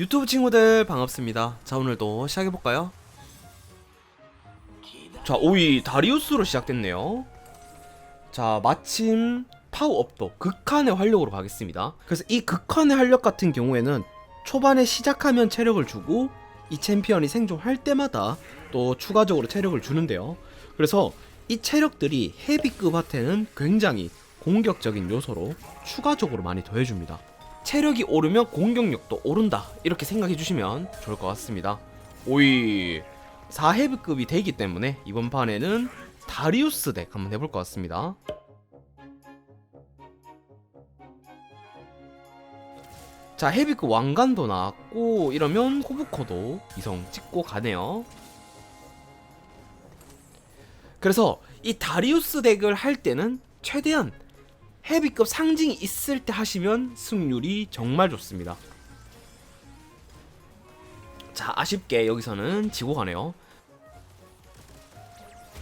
유튜브 친구들 반갑습니다. 자 오늘도 시작해볼까요? 자 5위 다리우스로 시작됐네요. 자 마침 파워업도 극한의 활력으로 가겠습니다. 그래서 이 극한의 활력 같은 경우에는 초반에 시작하면 체력을 주고 이 챔피언이 생존할 때마다 또 추가적으로 체력을 주는데요. 그래서 이 체력들이 헤비급 한테는 굉장히 공격적인 요소로 추가적으로 많이 더해줍니다. 체력이 오르면 공격력도 오른다 이렇게 생각해 주시면 좋을 것 같습니다. 오이 4헤비급이 되기 때문에 이번 판에는 다리우스 덱 한번 해볼 것 같습니다. 자 헤비급 왕관도 나왔고 이러면 코브코도 이성 찍고 가네요. 그래서 이 다리우스 덱을 할 때는 최대한 헤비급 상징이 있을 때 하시면 승률이 정말 좋습니다. 자, 아쉽게 여기서는 지고 가네요.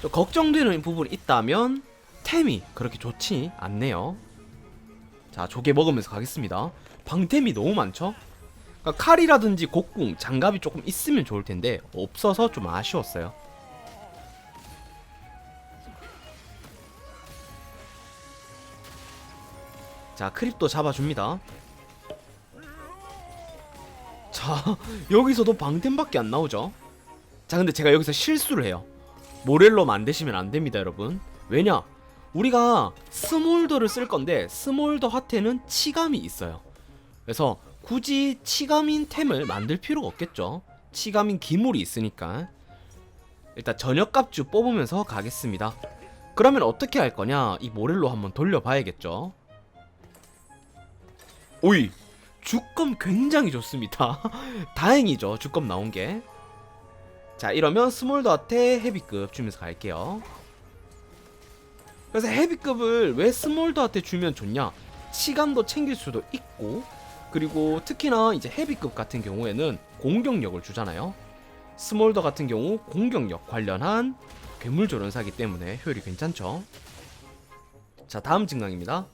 좀 걱정되는 부분이 있다면 템이 그렇게 좋지 않네요. 자, 조개 먹으면서 가겠습니다. 방템이 너무 많죠? 그러니까 칼이라든지 곡궁, 장갑이 조금 있으면 좋을 텐데 없어서 좀 아쉬웠어요. 자 크립도 잡아줍니다. 자 여기서도 방템밖에 안 나오죠? 자 근데 제가 여기서 실수를 해요. 모렐로 만드시면 안 됩니다 여러분. 왜냐? 우리가 스몰더를 쓸 건데 스몰더 화태는 치감이 있어요. 그래서 굳이 치감인 템을 만들 필요가 없겠죠. 치감인 기물이 있으니까. 일단 저녁값주 뽑으면서 가겠습니다. 그러면 어떻게 할 거냐? 이 모렐로 한번 돌려봐야겠죠 오이. 주검 굉장히 좋습니다. 다행이죠 주검 나온 게 자 이러면 스몰 더한테 헤비급 주면서 갈게요. 그래서 헤비급을 왜 스몰 더한테 주면 좋냐? 치감도 챙길 수도 있고 그리고 특히나 이제 헤비급 같은 경우에는 공격력을 주잖아요. 스몰더 같은 경우 공격력 관련한 괴물 조련사기 때문에 효율이 괜찮죠. 자 다음 증강입니다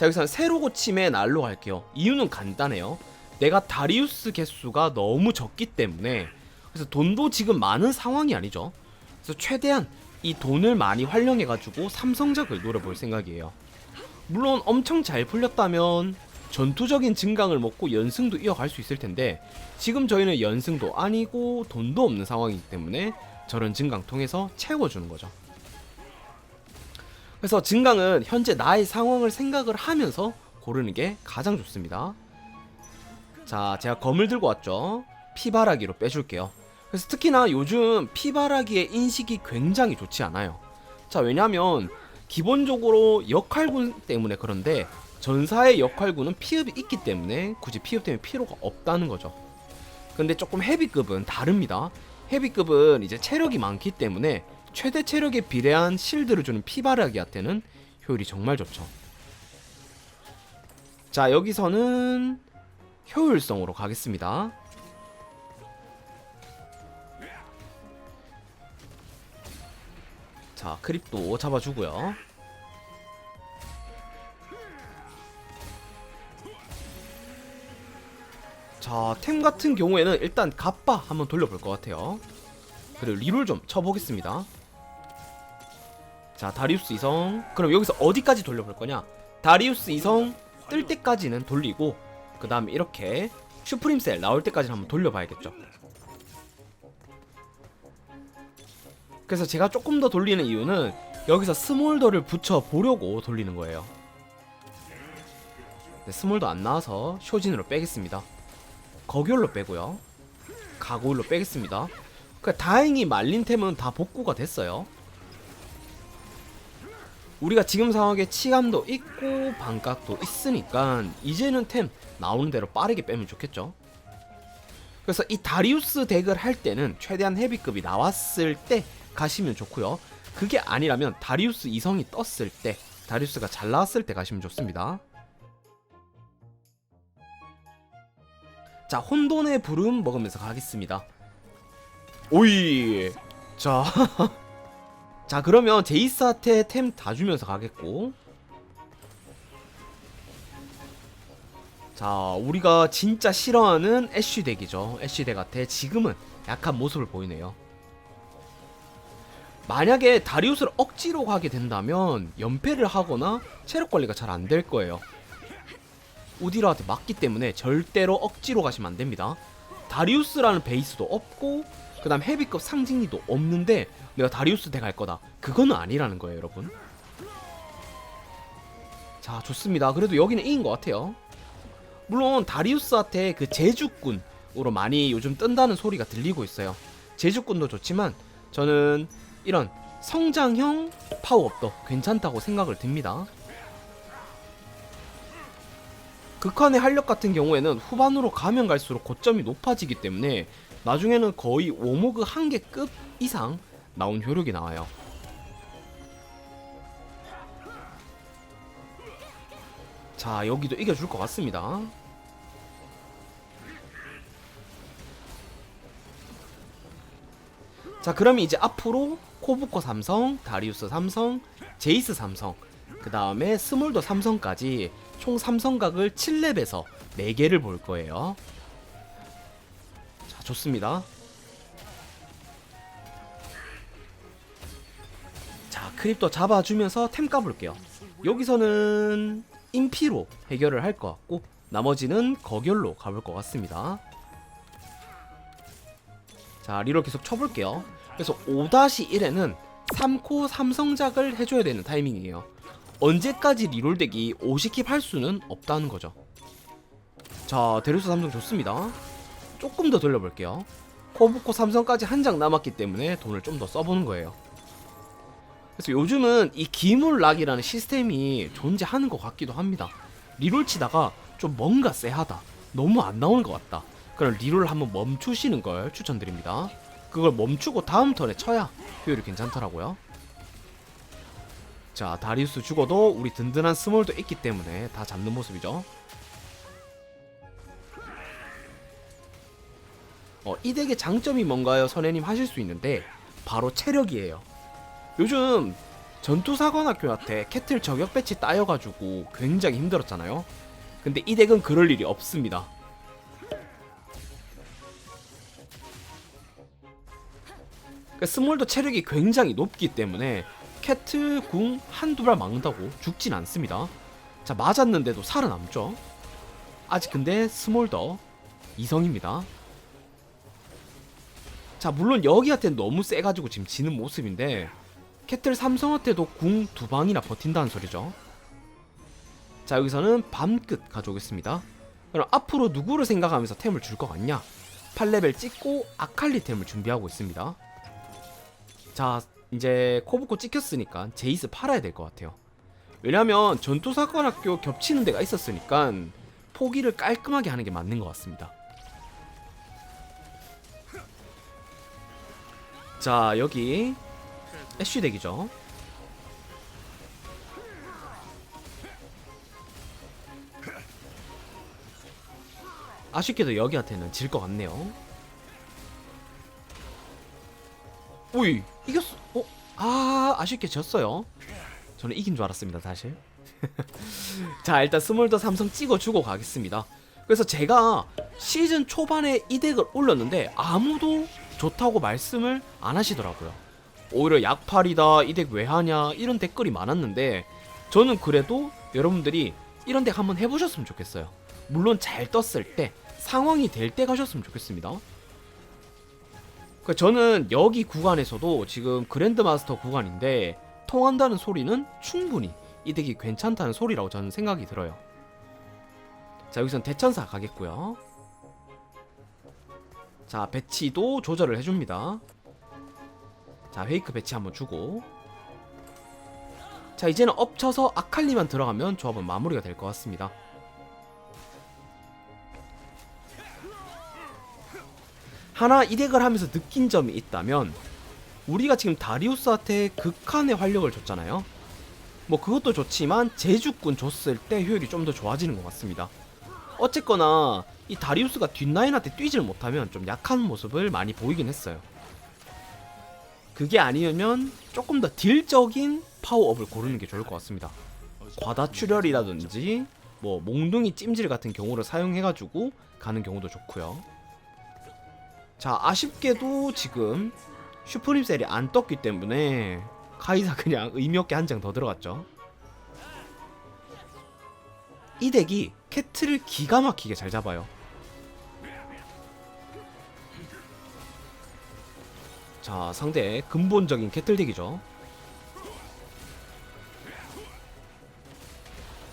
자 여기서는 새로 고침의 날로 갈게요. 이유는 간단해요. 내가 다리우스 개수가 너무 적기 때문에. 그래서 돈도 지금 많은 상황이 아니죠. 그래서 최대한 이 돈을 많이 활용해 가지고 삼성작을 노려볼 생각이에요. 물론 엄청 잘 풀렸다면 전투적인 증강을 먹고 연승도 이어갈 수 있을 텐데 지금 저희는 연승도 아니고 돈도 없는 상황이기 때문에 저런 증강 통해서 채워주는 거죠 그래서 증강은 현재 나의 상황을 생각을 하면서 고르는 게 가장 좋습니다. 자, 제가 검을 들고 왔죠. 피바라기로 빼줄게요. 그래서 특히나 요즘 피바라기의 인식이 굉장히 좋지 않아요. 자, 왜냐면 기본적으로 역할군 때문에 그런데 전사의 역할군은 피읍이 있기 때문에 굳이 피읍 때문에 필요가 없다는 거죠. 근데 조금 헤비급은 다릅니다. 헤비급은 이제 체력이 많기 때문에 최대 체력에 비례한 실드를 주는 피바라기한테는 효율이 정말 좋죠. 자, 여기서는 효율성으로 가겠습니다. 자, 크립도 잡아주고요. 자, 템 같은 경우에는 일단 갑바 한번 돌려볼 것 같아요. 그리고 리롤 좀 쳐보겠습니다. 자 다리우스 이성. 그럼 여기서 어디까지 돌려볼 거냐? 다리우스 이성 뜰 때까지는 돌리고 그 다음에 이렇게 슈프림셀 나올 때까지 한번 돌려봐야겠죠. 그래서 제가 조금 더 돌리는 이유는 여기서 스몰더를 붙여 보려고 돌리는 거예요. 네, 스몰더 안 나와서 쇼진으로 빼겠습니다. 거기올로 빼고요. 가고올로 빼겠습니다. 그 다행히 말린 템은 다 복구가 됐어요 우리가 지금 상황에 치감도 있고 반각도 있으니까 이제는 템 나오는 대로 빠르게 빼면 좋겠죠. 그래서 이 다리우스 덱을 할 때는 최대한 헤비급이 나왔을 때 가시면 좋고요. 그게 아니라면 다리우스 이성이 떴을 때 다리우스가 잘 나왔을 때 가시면 좋습니다. 자 혼돈의 부름 먹으면서 가겠습니다. 오이 자 자 그러면 제이스한테 템 다 주면서 가겠고. 자 우리가 진짜 싫어하는 애쉬 덱이죠. 애쉬 덱한테 지금은 약한 모습을 보이네요. 만약에 다리우스를 억지로 가게 된다면 연패를 하거나 체력 관리가 잘 안 될 거예요. 우디라한테 맞기 때문에 절대로 억지로 가시면 안 됩니다. 다리우스라는 베이스도 없고 그 다음 헤비급 상징리도 없는데 내가 다리우스 덱할 거다. 그거는 아니라는 거예요 여러분. 자 좋습니다. 그래도 여기는 이긴 것 같아요. 물론 다리우스한테 그 제주꾼으로 많이 요즘 뜬다는 소리가 들리고 있어요. 제주꾼도 좋지만 저는 이런 성장형 파워업도 괜찮다고 생각을 듭니다. 극한의 활력 같은 경우에는 후반으로 가면 갈수록 고점이 높아지기 때문에 나중에는 거의 오모그 한 개급 이상 나온 효력이 나와요. 자 여기도 이겨줄 것 같습니다. 자 그러면 이제 앞으로 코브코 삼성, 다리우스 삼성, 제이스 삼성, 그 다음에 스몰더 삼성까지 총 삼성각을 7렙에서 4개를 볼 거예요. 자, 좋습니다. 자, 크립도 잡아주면서 템 까볼게요. 여기서는 인피로 해결을 할 것 같고, 나머지는 거결로 가볼 것 같습니다. 자, 리롤 계속 쳐볼게요. 그래서 5-1에는 3코 삼성작을 해줘야 되는 타이밍이에요. 언제까지 리롤덱이 50킵 할 수는 없다는 거죠. 자, 데루스 삼성 좋습니다. 조금 더 돌려볼게요. 코브코 삼성까지 한 장 남았기 때문에 돈을 좀 더 써보는 거예요. 그래서 요즘은 이 기물락이라는 시스템이 존재하는 것 같기도 합니다. 리롤 치다가 좀 뭔가 쎄하다. 너무 안 나오는 것 같다. 그럼 리롤 한번 멈추시는 걸 추천드립니다. 그걸 멈추고 다음 턴에 쳐야 효율이 괜찮더라고요. 자, 다리우스 죽어도 우리 든든한 스몰도 있기 때문에 다 잡는 모습이죠. 어, 이 덱의 장점이 뭔가요? 선혜님 하실 수 있는데 바로 체력이에요. 요즘 전투사관학교한테 캐틀 저격 배치 따여가지고 굉장히 힘들었잖아요. 근데 이 덱은 그럴 일이 없습니다. 그러니까 스몰도 체력이 굉장히 높기 때문에 캐틀 궁 한두 발 막는다고 죽진 않습니다. 자 맞았는데도 살아남죠. 아직 근데 스몰더 이성입니다. 자 물론 여기한테는 너무 세가지고 지금 지는 모습인데 캐틀 삼성한테도 궁 두 방이나 버틴다는 소리죠. 자 여기서는 밤끝 가져오겠습니다. 그럼 앞으로 누구를 생각하면서 템을 줄 것 같냐? 8레벨 찍고 아칼리 템을 준비하고 있습니다. 자 이제 코브코 찍혔으니까 제이스 팔아야 될 것 같아요. 왜냐면 전투사관학교 겹치는 데가 있었으니까 포기를 깔끔하게 하는 게 맞는 것 같습니다. 자 여기 애쉬 덱이죠. 아쉽게도 여기한테는 질 것 같네요. 오이 이겼어. 어? 아 아쉽게 졌어요. 저는 이긴 줄 알았습니다 사실. 자 일단 스몰더 삼성 찍어주고 가겠습니다. 그래서 제가 시즌 초반에 이 덱을 올렸는데 아무도 좋다고 말씀을 안 하시더라고요. 오히려 약팔이다 이 덱 왜 하냐 이런 댓글이 많았는데 저는 그래도 여러분들이 이런 덱 한번 해보셨으면 좋겠어요. 물론 잘 떴을 때 상황이 될 때 가셨으면 좋겠습니다. 그 저는 여기 구간에서도 지금 그랜드마스터 구간인데 통한다는 소리는 충분히 이 덱이 괜찮다는 소리라고 저는 생각이 들어요. 자 여기선 대천사 가겠고요. 자 배치도 조절을 해줍니다. 자 페이크 배치 한번 주고 자 이제는 엎쳐서 아칼리만 들어가면 조합은 마무리가 될 것 같습니다. 하나 이 덱을 하면서 느낀 점이 있다면 우리가 지금 다리우스한테 극한의 활력을 줬잖아요. 뭐 그것도 좋지만 제주꾼 줬을 때 효율이 좀 더 좋아지는 것 같습니다. 어쨌거나 이 다리우스가 뒷라인한테 뛰질 못하면 좀 약한 모습을 많이 보이긴 했어요. 그게 아니면 조금 더 딜적인 파워업을 고르는 게 좋을 것 같습니다. 과다출혈이라든지 뭐 몽둥이 찜질 같은 경우를 사용해가지고 가는 경우도 좋고요. 자 아쉽게도 지금 슈프림 셀이 안 떴기 때문에 카이사 그냥 의미 없게 한 장 더 들어갔죠. 이 덱이 캐트를 기가 막히게 잘 잡아요. 자 상대 근본적인 캐틀 덱이죠.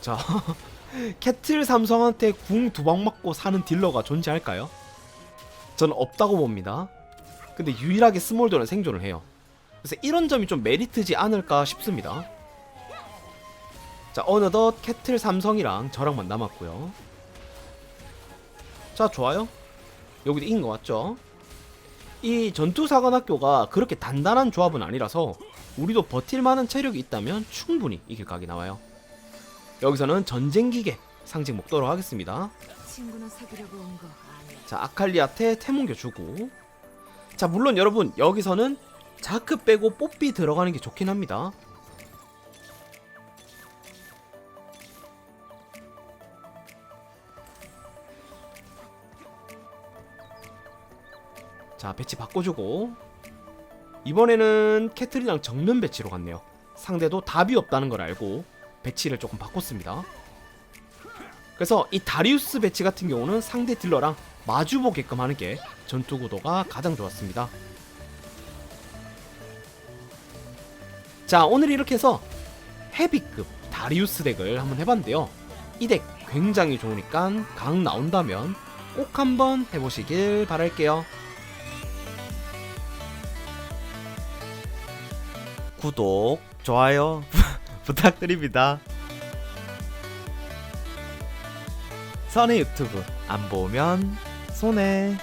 자 캐틀 삼성한테 궁 두 방 맞고 사는 딜러가 존재할까요? 저는 없다고 봅니다. 근데 유일하게 스몰도는 생존을 해요. 그래서 이런 점이 좀 메리트지 않을까 싶습니다. 자 어느덧 캐틀 삼성이랑 저랑만 남았고요. 자 좋아요. 여기도 이긴 것 같죠? 이 전투사관학교가 그렇게 단단한 조합은 아니라서 우리도 버틸 만한 체력이 있다면 충분히 이길 각이 나와요. 여기서는 전쟁기계 상징 먹도록 하겠습니다. 자 아칼리한테 태몽겨 주고 자 물론 여러분 여기서는 자크 빼고 뽀삐 들어가는 게 좋긴 합니다. 자 배치 바꿔주고 이번에는 캐트리랑 정면 배치로 갔네요. 상대도 답이 없다는 걸 알고 배치를 조금 바꿨습니다. 그래서 이 다리우스 배치 같은 경우는 상대 딜러랑 마주 보게끔 하는 게 전투 구도가 가장 좋았습니다. 자 오늘 이렇게 해서 헤비급 다리우스 덱을 한번 해봤는데요. 이 덱 굉장히 좋으니까 강 나온다면 꼭 한번 해보시길 바랄게요. 구독, 좋아요 부탁드립니다. 선의 유튜브 안 보면 손해.